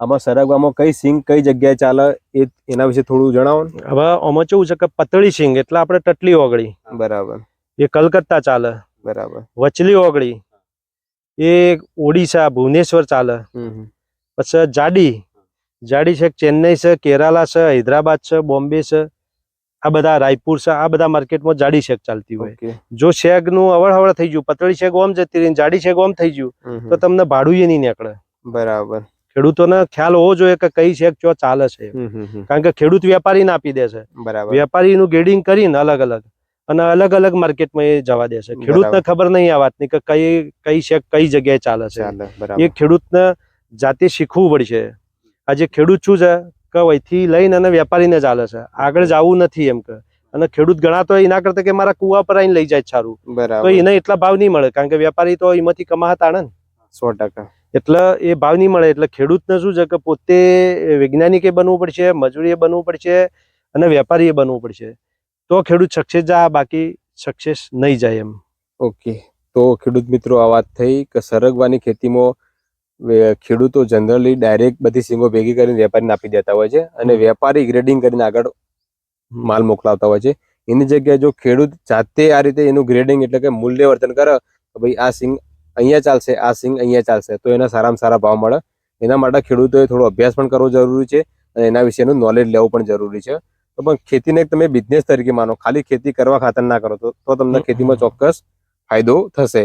આમાં સરગવામાં કઈ સિંગ કઈ જગ્યાએ ચાલે એ એના વિશે થોડું જણાવો હવે આમાં કેવું છે કે પતળી સિંગ એટલે આપણે ટટલી ઓગળી. બરાબર. એ કલકત્તા ચાલે. બરાબર. વચલી ઓગળી. એ ઓડિશા ભુવનેશ્વર ચાલે. પછી જાડી. જાડી છે ચેન્નઈ છે કેરાલા છે હૈદરાબાદ છે બોમ્બે છે. આ બધા રાયપુર છે આ બધા માર્કેટમાં જાડી શેક ચાલતી હોય. જો શેકનું અવળ હવળ થઈ ગયું પતળી શેક ઓમ જતી રહી જાડી શેક ઓમ થઈ ગયું. તો તમને ભાડું એ નહીં નીકળે. બરાબર. ખેડૂતોને ખ્યાલ હોવો જોઈએ કે કઈ શેક ચો ચાલે છે. કારણ કે ખેડૂત વેપારીને આપી દે છે. બરાબર. વેપારીનું ગ્રેડિંગ કરીને અલગ અલગ. અને અલગ અલગ માર્કેટમાં એ જવા દે છે. ખેડૂતને ખબર નહીં આ વાતની કે કઈ કઈ શેક કઈ જગ્યાએ ચાલે છે. એ ખેડૂતને જાતે શીખવું પડશે. આજે ખેડૂત શું છે કે અહીંથી લઈને અને વેપારીને ચાલે છે. આગળ જવું નથી એમ કે. અને ખેડૂત ગણાતો તો એના કરતા કે મારા કુવા પર આવીને લઈ જાય સારું. તો એને એટલા ભાવ નહીં મળે. કારણ કે વેપારી તો એમાંથી કમાતા ને. સો ટકા. એટલે એ ભાવ નહીં મળે. એટલે ખેડૂતને શું છે કે પોતે વૈજ્ઞાનિકે બનવું પડશે મજૂરીએ બનવું પડશે અને વેપારીએ બનવું પડશે. તો ખેડૂત સક્સેસ જાય બાકી સક્સેસ નહીં જાય એમ. ઓકે. તો ખેડૂત મિત્રો આ વાત થઈ કે સરગવાની ખેતીમાં ખેડૂતો જનરલી ડાયરેક્ટ બધી સિંગો ભેગી કરીને વેપારીને આપી દેતા હોય છે અને વેપારી ગ્રેડિંગ કરીને આગળ માલ મોકલાવતા હોય છે. એની જગ્યાએ જો ખેડૂત જાતે આ રીતે એનું ગ્રેડિંગ એટલે કે મૂલ્યવર્તન કરે તો ભાઈ આ સિંગ અહીંયા ચાલશે આ સિંગ અહીંયા ચાલશે. તો એના સારામાં સારા ભાવ મળે. એના માટે ખેડૂતોએ થોડો અભ્યાસ પણ કરવો જરૂરી છે અને એના વિશેનું નોલેજ લેવું પણ જરૂરી છે. તો પણ ખેતીને તમે બિઝનેસ તરીકે માનો. ખાલી ખેતી કરવા ખાતર ના કરો તો તમને ખેતીમાં ચોક્કસ ફાયદો થશે.